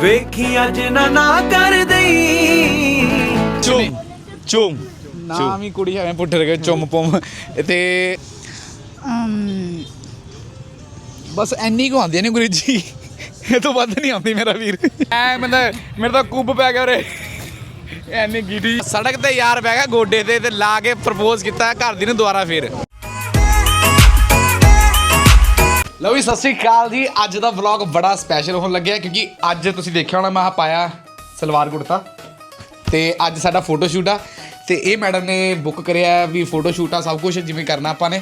ਵੇਖੀ ਅੱਜ ਨਾ ਨਾ ਕਰ ਦਈ। ਚੁੰਮ ਚੁੰਮ ਨਾਮ ਹੀ ਕੁੜੀ ਐਵੇਂ ਪੁੱਠ ਰਗੇ ਚੁੰਮ ਪੁੰਮ। ਤੇ ਬਸ ਐਨੀ ਕੁ ਆਉਂਦੀ ਨੇ ਅੰਗਰੇਜ਼ੀ ਇਹ ਤੋਂ ਵੱਧ ਨਹੀਂ ਆਉਂਦੀ ਮੇਰਾ ਵੀਰ। ਐ ਮਤਲਬ ਮੇਰੇ ਤਾਂ ਕੁੱਬ ਪੈ ਗਿਆ ਉਰੇ। ਐਨੀ ਗੀਟੀ ਸੜਕ ਤੇ ਯਾਰ ਬਹਿ ਗਿਆ ਗੋਡੇ ਤੇ ਤੇ ਲਾ ਕੇ ਪ੍ਰਪੋਜ਼ ਕੀਤਾ ਘਰ ਦੀ ਨੂੰ ਦੁਬਾਰਾ ਫੇਰ। ਲਓ ਵੀ ਸਤਿ ਸ੍ਰੀ ਅਕਾਲ ਜੀ। ਅੱਜ ਦਾ ਵਲੌਗ ਬੜਾ ਸਪੈਸ਼ਲ ਹੋਣ ਲੱਗਿਆ ਕਿਉਂਕਿ ਅੱਜ ਤੁਸੀਂ ਦੇਖਿਆ ਹੋਣਾ, ਮੈਂ ਆਹ ਪਾਇਆ ਸਲਵਾਰ ਕੁੜਤਾ। ਤੇ ਅੱਜ ਸਾਡਾ ਫੋਟੋ ਸ਼ੂਟ ਆ। ਤੇ ਇਹ ਮੈਡਮ ਨੇ ਬੁੱਕ ਕਰਿਆ ਵੀ ਫੋਟੋ ਸ਼ੂਟ ਆ, ਸਭ ਕੁਝ ਜਿਵੇਂ ਕਰਨਾ ਆਪਾਂ ਨੇ।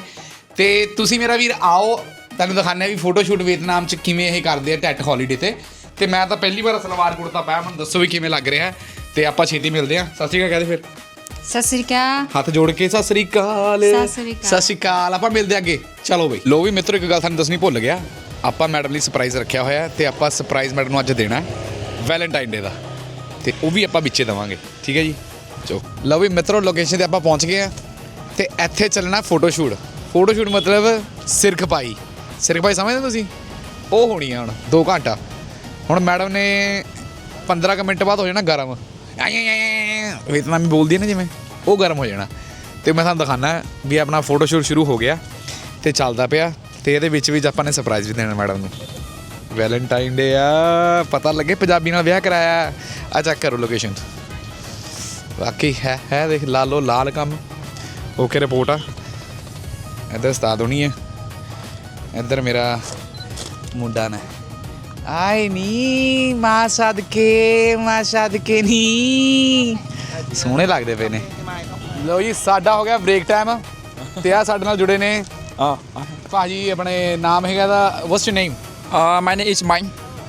ਤੇ ਤੁਸੀਂ ਮੇਰਾ ਵੀਰ ਆਓ, ਤੁਹਾਨੂੰ ਦਿਖਾਉਂਦੇ ਆ ਵੀ ਫੋਟੋ ਸ਼ੂਟ ਵੀਅਤਨਾਮ ਚ ਕਿਵੇਂ ਇਹ ਕਰਦੇ ਆ ਟੈਟ ਹੌਲੀਡੇ ਤੇ। ਤੇ ਮੈਂ ਤਾਂ ਪਹਿਲੀ ਵਾਰ ਸਲਵਾਰ ਕੁੜਤਾ ਪਾਇਆ, ਮੈਨੂੰ ਦੱਸੋ ਵੀ ਕਿਵੇਂ ਲੱਗ ਰਿਹਾ। ਤੇ ਆਪਾਂ ਛੇਤੀ ਮਿਲਦੇ ਆ ਸਤਿ ਸ਼੍ਰੀ ਅਕਾਲ ਕਹਦੇ ਫਿਰ। ਸਤਿ ਸ੍ਰੀ ਅਕਾਲ। ਹੱਥ ਜੋੜ ਕੇ ਸਤਿ ਸ੍ਰੀ ਅਕਾਲ। ਸਤਿ ਸ੍ਰੀ ਅਕਾਲ। ਸਤਿ ਸ੍ਰੀ ਅਕਾਲ। ਆਪਾਂ ਮਿਲਦੇ ਹਾਂ ਅੱਗੇ। ਚਲੋ ਬਈ। ਲੋ ਵੀ ਮਿੱਤਰੋ ਇੱਕ ਗੱਲ ਤੁਹਾਨੂੰ ਦੱਸਣੀ ਭੁੱਲ ਗਿਆ। ਆਪਾਂ ਮੈਡਮ ਲਈ ਸਰਪ੍ਰਾਈਜ਼ ਰੱਖਿਆ ਹੋਇਆ ਹੈ ਤੇ ਆਪਾਂ ਸਰਪ੍ਰਾਈਜ਼ ਮੈਡਮ ਨੂੰ ਅੱਜ ਦੇਣਾ ਵੈਲੈਂਟਾਈਨ ਡੇ ਦਾ। ਤੇ ਉਹ ਵੀ ਆਪਾਂ ਵਿੱਚੇ ਦਵਾਂਗੇ। ਠੀਕ ਹੈ ਜੀ? ਚੋ ਲਓ ਵੀ ਮਿੱਤਰੋ ਲੋਕੇਸ਼ਨ ਤੇ ਆਪਾਂ ਪਹੁੰਚ ਗਏ ਆ ਤੇ ਇੱਥੇ ਚੱਲਣਾ ਫੋਟੋ ਸ਼ੂਟ ਫੋਟੋ ਸ਼ੂਟ ਮਤਲਬ ਸਿਰ ਖਪਾਈ ਸਿਰ ਖਪਾਈ ਸਮਝਦੇ ਤੁਸੀਂ? ਉਹ ਹੋਣੀ ਆ ਹੁਣ। 2 ਘੰਟਾ। ਹੁਣ ਮੈਡਮ ਨੇ 15 ਕੁ ਮਿੰਟ ਬਾਅਦ ਹੋ ਜਾਣਾ ਗਰਮ। ਵਿetnamੀ ਬੋਲਦੀ ਹੈ ਨਾ ਜਿਵੇਂ, ਉਹ ਗਰਮ ਹੋ ਜਾਣਾ। ਤੇ ਮੈਂ ਤੁਹਾਨੂੰ ਦਿਖਾਣਾ ਵੀ ਆਪਣਾ ਫੋਟੋ ਸ਼ੂਟ ਸ਼ੁਰੂ ਹੋ ਗਿਆ ਤੇ ਚੱਲਦਾ ਪਿਆ। ਤੇ ਇਹਦੇ ਵਿੱਚ ਵੀ ਆਪਾਂ ਨੇ ਸਰਪ੍ਰਾਈਜ਼ ਵੀ ਦੇਣਾ ਮੈਡਮ ਨੂੰ। ਵੈਲੈਂਟਾਈਨ ਡੇ ਆ, ਪਤਾ ਲੱਗੇ ਪੰਜਾਬੀ ਨਾਲ ਵਿਆਹ ਕਰਾਇਆ। ਆ ਚੈੱਕ ਕਰੋ ਲੋਕੇਸ਼ਨ ਵਾਕਈ ਹੈ ਹੈ ਦੇਖ ਲਾਲੋ ਲਾਲ ਕੰਮ। ਓਕੇ ਰਿਪੋਰਟ ਆ। ਇੱਧਰ ਉਸਤਾਦ ਹੋਣੀ ਹੈ ਇੱਧਰ ਮੇਰਾ ਮੁੰਡਾ ਨੇ। ਆਈ ਨੀ ਮਾਂ ਸਦਕੇ ਮਾਂ ਸਦਕੇ ਨੀ ਸੋਹਣੇ ਲੱਗਦੇ ਪਏ ਨੇ ਲੋ ਜੀ ਸਾਡਾ ਹੋ ਗਿਆ ਬ੍ਰੇਕ ਟਾਈਮ ਤੇ ਆ ਸਾਡੇ ਨਾਲ ਜੁੜੇ ਨੇ Ah, ਭਾਜੀ ਆਪਣੇ ਨਾਮ ਹੈਗਾ ਦਾ what's your name uh, my name is Mike.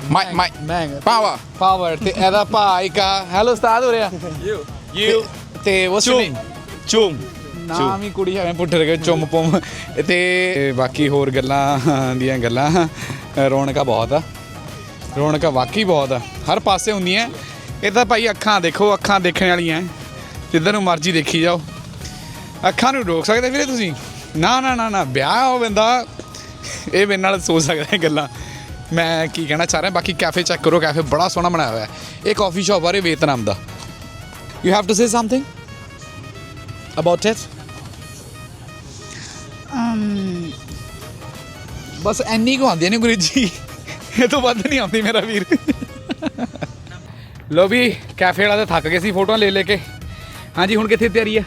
Mike, Mike. ਮੈਂ Power. ਪਾਵਰ ਤੇ ਇਹਦਾ ਭਾਈ ਕਾ ਹੈਲੋ ਉਸਤਾਦ ਹੋ ਰਿਹਾ You. You. ਤੇ ਵਾਟਸ ਯੂਰ ਨੇਮ Chum. ਨਾਮ ਹੀ ਕੁੜੀ ਐਵੇਂ ਪੁੱਠ ਰਗੇ ਚੁੰਮ ਪੁੰਮ ਤੇ ਬਾਕੀ ਹੋਰ ਗੱਲਾਂ ਦੀਆਂ ਗੱਲਾਂ ਰੌਣਕਾਂ ਬਹੁਤ ਆ ਰੌਣਕਾਂ ਵਾਕਈ ਬਹੁਤ ਆ। ਹਰ ਪਾਸੇ ਹੁੰਦੀਆਂ ਇਹ ਤਾਂ ਭਾਈ ਅੱਖਾਂ ਦੇਖੋ ਅੱਖਾਂ ਦੇਖਣ ਵਾਲੀਆਂ ਜਿੱਧਰ ਨੂੰ ਮਰਜ਼ੀ ਦੇਖੀ ਜਾਓ। ਅੱਖਾਂ ਨੂੰ ਰੋਕ ਸਕਦੇ ਵੀਰੇ ਤੁਸੀਂ? ਨਾ ਨਾ ਨਾ ਨਾ। ਵਿਆਹ ਹੋ ਬੰਦਾ ਇਹ ਮੇਰੇ ਨਾਲ ਸੋਚ ਸਕਦਾ ਗੱਲਾਂ। ਮੈਂ ਕੀ ਕਹਿਣਾ ਚਾਹ ਰਿਹਾ ਬਾਕੀ ਕੈਫੇ ਚੈੱਕ ਕਰੋ। ਕੈਫੇ ਬੜਾ ਸੋਹਣਾ ਬਣਾਇਆ ਹੋਇਆ ਹੈ। ਇਹ ਕਾਫੀ ਸ਼ਾਪ ਆ ਰਿਹਾ Vietnam the. You have to say something about it ਬਸ ਐਨੀ ਕੁ ਆਉਂਦੀ ਨੇ ਅੰਗਰੇਜ਼ੀ ਇਹ ਤੋਂ ਵੱਧ ਨਹੀਂ ਆਉਂਦੀ ਮੇਰਾ ਵੀਰ। ਲੋ ਵੀ ਕੈਫੇ ਵਾਲਾ ਤਾਂ ਥੱਕ ਗਏ ਸੀ ਫੋਟੋਆਂ ਲੈ ਲੈ ਕੇ। ਹਾਂਜੀ ਹੁਣ ਕਿੱਥੇ ਤਿਆਰੀ ਹੈ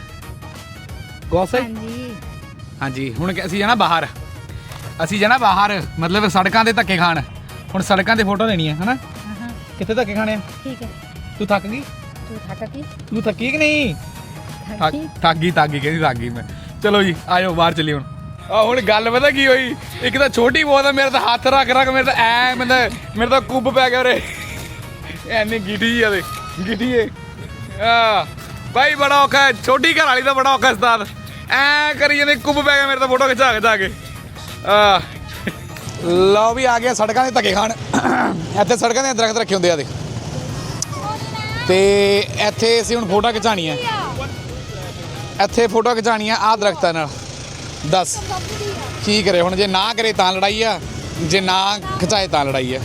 ਗੋਸੇ ਹਾਂਜੀ। ਹਾਂਜੀ ਹੁਣ ਕਿ- ਅਸੀਂ ਜਾਣਾ ਬਾਹਰ। ਅਸੀਂ ਜਾਣਾ ਬਾਹਰ ਮਤਲਬ ਸੜਕਾਂ ਤੇ ਧੱਕੇ ਖਾਣ। ਹੁਣ ਸੜਕਾਂ ਤੇ ਫੋਟੋ ਲੈਣੀ ਹੈ ਹਨਾ? ਹਾਂ। ਕਿੱਥੇ ਧੱਕੇ ਖਾਣੇ ਆ? ਠੀਕ ਹੈ। ਤੂੰ ਥੱਕ ਗਈ? ਤੂੰ ਥੱਕ ਗਈ? ਤੂੰ ਥੱਕੀ ਕਿ ਨਹੀਂ? ਥੱਕ ਥੱਕੀ ਥੱਕ ਗਈ ਥੱਕ ਗਈ ਕਹਿੰਦੀ ਥੱਕ ਗਈ ਮੈਂ। ਚਲੋ ਜੀ ਆਇਓ ਬਾਹਰ ਚੱਲੀ ਹੁਣ। ਆ ਹੁਣ ਗੱਲ ਪਤਾ ਕੀ ਹੋਈ? ਇੱਕ ਤਾਂ ਛੋਟੀ ਬਹੁਤ ਆ, ਮੇਰੇ ਤਾਂ ਹੱਥ ਰੱਖ ਰੱਖ, ਮੇਰੇ ਤਾਂ ਐ ਮਤਲਬ ਮੇਰੇ ਤਾਂ ਕੁੱਬ ਪੈ ਗਿਆ ਉਰੇ। ਐਨੀ ਗਿੱਟੀ ਆ ਦੇ ਗਿੱਟੀ ਏ ਆ ਭਾਈ ਬੜਾ ਔਖਾ ਛੋਟੀ ਘਰ ਵਾਲੀ ਦਾ ਬੜਾ ਔਖਾ ਉਸਤਾਦ। ਐ ਕਰੀ ਜਾਂਦੇ, ਕੁੱਬ ਪੈ ਗਿਆ ਮੇਰੇ ਤਾਂ ਫੋਟੋ ਖਿਚਾ ਖਿਚਾ ਕੇ। ਆ। ਲਓ ਵੀ ਆ ਗਿਆ ਸੜਕਾਂ ਦੇ ਧੱਕੇ ਖਾਣ। ਇੱਥੇ ਸੜਕਾਂ ਦੇ ਦਰਖਤ ਰੱਖੇ ਹੁੰਦੇ ਆ ਦੇ ਤੇ ਇੱਥੇ ਅਸੀਂ ਹੁਣ ਫੋਟੋ ਖਿਚਾਣੀਆਂ ਇੱਥੇ ਫੋਟੋ ਖਿਚਾਣੀਆਂ ਆ ਦਰਖਤਾਂ ਨਾਲ। ਦੱਸ। ਕੀ ਕਰੇ ਹੁਣ? ਜੇ ਨਾ ਕਰੇ ਤਾਂ ਲੜਾਈ ਆ। ਜੇ ਨਾ ਖਿਚਾਏ ਤਾਂ ਲੜਾਈ ਆ।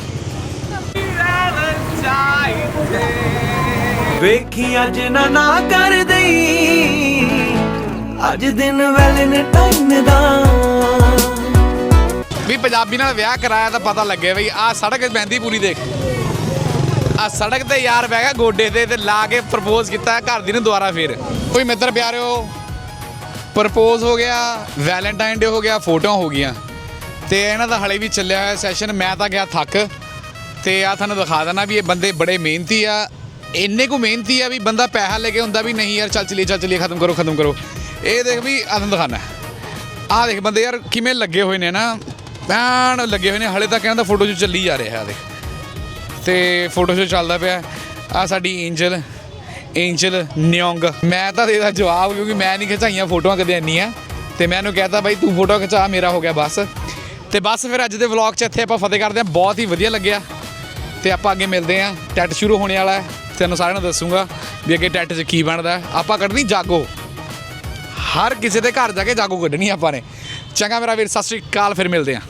ਵੇਖੀ ਅੱਜ ਨਾ ਨਾ ਕਰ ਦਈ। ਅੱਜ ਦਿਨ ਵੈਲੈਂਟਾਈਨ ਦਾ। ਵੀ ਪੰਜਾਬੀ ਨਾਲ ਵਿਆਹ ਕਰਾਇਆ ਤਾਂ ਪਤਾ ਲੱਗੇ ਬਈ ਆ ਸੜਕ ਬੈਂਦੀ ਪੂਰੀ ਦੇਖ। ਆ ਸੜਕ ਤੇ ਯਾਰ ਬਹਿ ਗਿਆ ਗੋਡੇ ਤੇ ਤੇ ਲਾ ਕੇ ਪ੍ਰਪੋਜ਼ ਕੀਤਾ ਘਰ ਦੀ ਨੂੰ ਦੁਬਾਰਾ ਫੇਰ। ਕੋਈ ਮਿੱਤਰ ਪਿਆਰਿਓ ਪ੍ਰਪੋਜ਼ ਹੋ ਗਿਆ, ਵੈਲੈਂਟਾਈਨ ਡੇ ਹੋ ਗਿਆ, ਫੋਟੋਆਂ ਹੋ ਗਈਆਂ। ਤੇ ਇਹਨਾਂ ਦਾ ਹਲੇ ਵੀ ਚੱਲਿਆ ਹੋਇਆ ਸੈਸ਼ਨ ਮੈਂ ਤਾਂ ਗਿਆ ਥੱਕ। ਤੇ ਆ ਤੁਹਾਨੂੰ ਦਿਖਾ ਦੇਣਾ ਵੀ ਇਹ ਬੰਦੇ ਬੜੇ ਮਿਹਨਤੀ ਆ। ਇੰਨੇ ਕੁ ਮਿਹਨਤੀ ਆ ਵੀ ਬੰਦਾ ਪੈਸਾ ਲੈ ਕੇ ਹੁੰਦਾ ਵੀ ਨਹੀਂ ਯਾਰ, ਚੱਲ ਚਲੀਏ ਚੱਲ ਚਲੀਏ, ਖਤਮ ਕਰੋ ਖਤਮ ਕਰੋ। ਇਹ ਦੇਖ ਵੀ ਆ ਤੁਹਾਨੂੰ ਦਿਖਾਣਾ ਆਹ ਦੇਖ ਬੰਦੇ ਯਾਰ ਕਿਵੇਂ ਲੱਗੇ ਹੋਏ ਨੇ ਨਾ। ਭੈਣ ਲੱਗੇ ਹੋਏ ਨੇ, ਹਲੇ ਤੱਕ ਇਹਨਾਂ ਦਾ ਫੋਟੋ ਜੋ ਚੱਲੀ ਜਾ ਰਿਹਾ ਦੇਖ। ਤੇ ਫੋਟੋ ਸ਼ੋ ਚੱਲਦਾ ਪਿਆ ਆ ਸਾਡੀ ਐਂਜਲ ਐਂਜਲ ਨਿਯੋਂਗ ਮੈਂ ਤਾਂ ਇਹਦਾ ਜਵਾਬ ਕਿਉਂਕਿ ਮੈਂ ਨਹੀਂ ਖਿਚਾਈਆਂ ਫੋਟੋਆਂ ਕਦੇ ਇੰਨੀਆਂ। ਤੇ ਮੈਂ ਇਹਨੂੰ ਕਹਿਤਾ ਬਾਈ, ਤੂੰ ਫੋਟੋ ਖਿਚਾ, ਮੇਰਾ ਹੋ ਗਿਆ ਬਸ। ਤੇ ਬਸ ਫਿਰ ਅੱਜ ਦੇ ਵਲੌਗ 'ਚ ਇੱਥੇ ਆਪਾਂ ਫਤਿਹ ਕਰਦੇ ਹਾਂ। ਬਹੁਤ ਹੀ ਵਧੀਆ ਲੱਗਿਆ। ਤੇ ਆਪਾਂ ਅੱਗੇ ਮਿਲਦੇ ਹਾਂ। ਟੈਟ ਸ਼ੁਰੂ ਹੋਣੇ ਵਾਲਾ ਹੈ। ਤੈਨੂੰ ਸਾਰਿਆਂ ਨੂੰ ਦੱਸੂਗਾ ਵੀ ਅੱਗੇ ਟੈਟ 'ਚ ਕੀ ਬਣਦਾ ਆਪਾਂ ਕੱਢਣੀ ਜਾਗੋ। ਹਰ ਕਿਸੇ ਦੇ ਘਰ ਜਾ ਕੇ ਜਾਗੋ ਕੱਢਣੀ ਆਪਾਂ ਨੇ। ਚੰਗਾ ਮੇਰਾ ਵੀਰ, ਸਤਿ ਸ਼੍ਰੀ ਅਕਾਲ, ਫਿਰ ਮਿਲਦੇ ਹਾਂ।